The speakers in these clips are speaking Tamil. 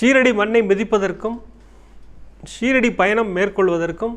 ஷீரடி மண்ணை மிதிப்பதற்கும் ஷீரடி பயணம் மேற்கொள்வதற்கும்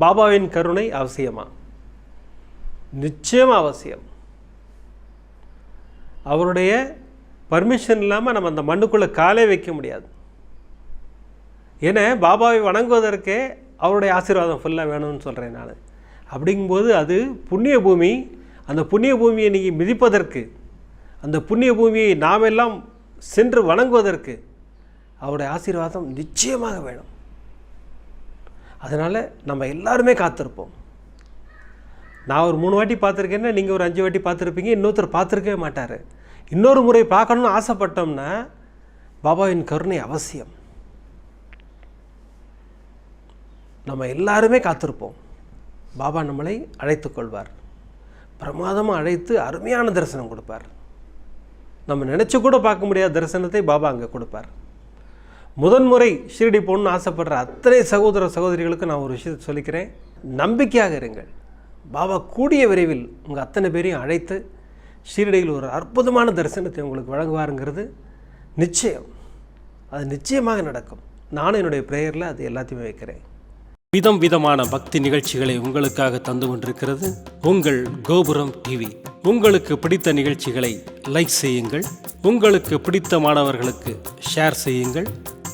பாபாவின் கருணை அவசியமா? நிச்சயம் அவசியம். அவருடைய பர்மிஷன் இல்லாமல் நம்ம அந்த மண்ணுக்குள்ளே காலே வைக்க முடியாது. ஏன்னா பாபாவை வணங்குவதற்கே அவருடைய ஆசீர்வாதம் ஃபுல்லாக வேணும்னு சொல்கிறேன் நான். அப்படிங்கும்போது அது புண்ணிய பூமி அந்த புண்ணிய பூமியை நீங்கள் மிதிப்பதற்கு அந்த புண்ணிய பூமியை நாமெல்லாம் சென்று வணங்குவதற்கு அவருடைய ஆசீர்வாதம் நிச்சயமாக வேணும். அதனால் நம்ம எல்லாருமே காத்திருப்போம். நான் ஒரு மூணு வாட்டி பார்த்துருக்கேன்னா நீங்கள் ஒரு அஞ்சு வாட்டி பார்த்துருப்பீங்க இன்னொருத்தர் பார்த்துருக்கவே மாட்டார். இன்னொரு முறை பார்க்கணும்னு ஆசைப்பட்டோம்னா பாபாவின் கருணை அவசியம். நம்ம எல்லாருமே காத்திருப்போம். பாபா நம்மளை அழைத்து கொள்வார். பிரமாதமாக அழைத்து அருமையான தரிசனம் கொடுப்பார். நம்ம நினச்சி கூட பார்க்க முடியாத தரிசனத்தை பாபா அங்கே கொடுப்பார். முதன்முறை ஷீரடி போகணும்னு ஆசைப்படுற அத்தனை சகோதர சகோதரிகளுக்கு நான் ஒரு விஷயத்தை சொல்லிக்கிறேன். நம்பிக்கையாக இருங்கள். பாபா கூடிய விரைவில் உங்கள் அத்தனை பேரையும் அழைத்து ஷீரடியில் ஒரு அற்புதமான தரிசனத்தை உங்களுக்கு வழங்குவாருங்கிறது நிச்சயம். அது நிச்சயமாக நடக்கும். நானும் என்னுடைய ப்ரேயரில் அது எல்லாத்தையுமே வைக்கிறேன். விதம் விதமான பக்தி நிகழ்ச்சிகளை உங்களுக்காக தந்து கொண்டிருக்கிறது உங்கள் கோபுரம் டிவி உங்களுக்கு பிடித்த நிகழ்ச்சிகளை லைக் செய்யுங்கள். உங்களுக்கு பிடித்த மாணவர்களுக்கு ஷேர் செய்யுங்கள்.